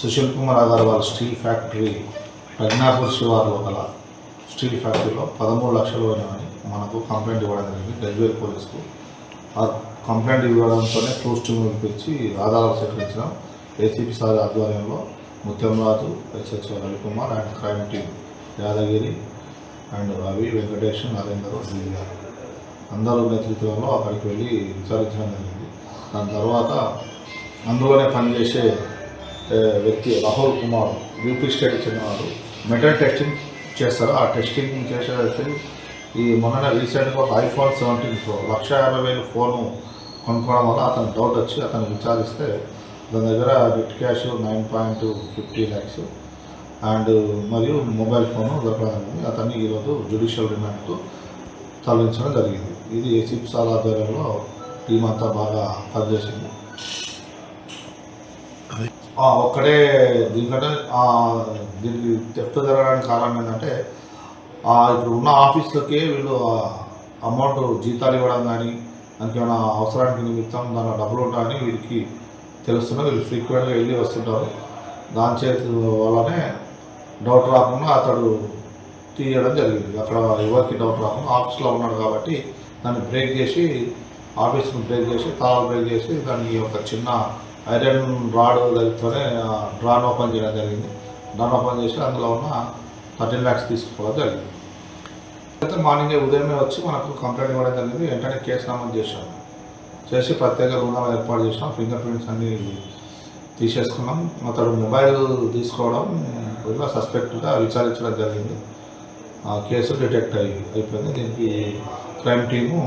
Sushil Kumar Agarwal steel factory Pragnapur శివార్లో గల steel ఫ్యాక్టరీలో పదమూడు లక్షలు పోయినామని మనకు కంప్లైంట్ ఇవ్వడం జరిగింది. గజ్వేల్ పోలీసుకు ఆ కంప్లైంట్ ఇవ్వడంతోనే క్లోజ్ టీమ్ పిలిపించి ఆధారాలు సేకరించడం ఏసీపీ సార్ ఆధ్వర్యంలో Muthyamraju HH Ravikumar and crime team Yadagiri and Ravi Venkatesh Narender Divya అందరూ నేతృత్వంలో అక్కడికి వెళ్ళి విచారించడం జరిగింది. దాని తర్వాత అందులోనే పనిచేసే వ్యక్తి రాహుల్ కుమార్ యూపీ స్టేట్కి చెందినవాడు. మెటల్ టెస్టింగ్ చేస్తారు. ఆ టెస్టింగ్ చేసే వ్యక్తి ఈ మొన్న రీసెంట్గా ఐఫోన్ సెవెంటీన్ ప్రో లక్ష యాభై వేలు ఫోను కొనుక్కోవడం వల్ల అతను డౌట్ వచ్చి అతను విచారిస్తే దాని దగ్గర net cash nine point fifty lakhs and మరియు మొబైల్ ఫోన్ దొరకడానికి అతన్ని ఈరోజు జ్యుడిషియల్ రిమాండ్తో తరలించడం జరిగింది. ఇది ఏసీపీ సార్ ఆధ్వర్యంలో టీం అంతా బాగా పనిచేసింది. ఒక్కడే దీనికంటే దీనికి తెప్ప జరగడానికి కారణం ఏంటంటే ఇప్పుడు ఉన్న ఆఫీసులకే వీళ్ళు అమౌంట్ జీతాలు ఇవ్వడం కానీ దానికి ఏమైనా అవసరానికి నిమిత్తం దాని డబ్బులు ఉంటాయని వీరికి తెలుస్తున్నది. వీళ్ళు ఫ్రీక్వెంట్గా వెళ్ళి వస్తుంటారు. దాని చేతి వల్లనే డౌట్ రాకుండా అతడు తీయడం జరిగింది. అక్కడ ఎవరికి డౌట్ రాకుండా ఆఫీస్లో ఉన్నాడు కాబట్టి దాన్ని బ్రేక్ చేసి ఆఫీస్ని బ్రేక్ చేసి తాళాలు బ్రేక్ చేసి దాన్ని ఒక చిన్న ఐరన్ రాడ్ దగ్గరతోనే డ్రాన్ ఓపెన్ చేయడం జరిగింది. డ్రాన్ ఓపెన్ చేసి అందులో ఉన్న థర్టీన్ ల్యాక్స్ తీసుకోవడం జరిగింది. అయితే మార్నింగే ఉదయమే వచ్చి మనకు కంప్లైంట్ ఇవ్వడం జరిగింది. వెంటనే కేసు నమోదు చేశాం చేసి ప్రత్యేక బృందాలు ఏర్పాటు చేసినాం. ఫింగర్ ప్రింట్స్ అన్ని తీసేసుకున్నాం. అతడు మొబైల్ తీసుకోవడం ఇలా సస్పెక్ట్గా విచారించడం జరిగింది. ఆ కేసు డిటెక్ట్ అయి అయిపోయింది. దీనికి క్రైమ్ టీము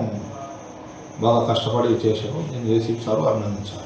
బాగా కష్టపడి చేశారు. దీన్ని ఏసీపీ సార్ అభినందించారు.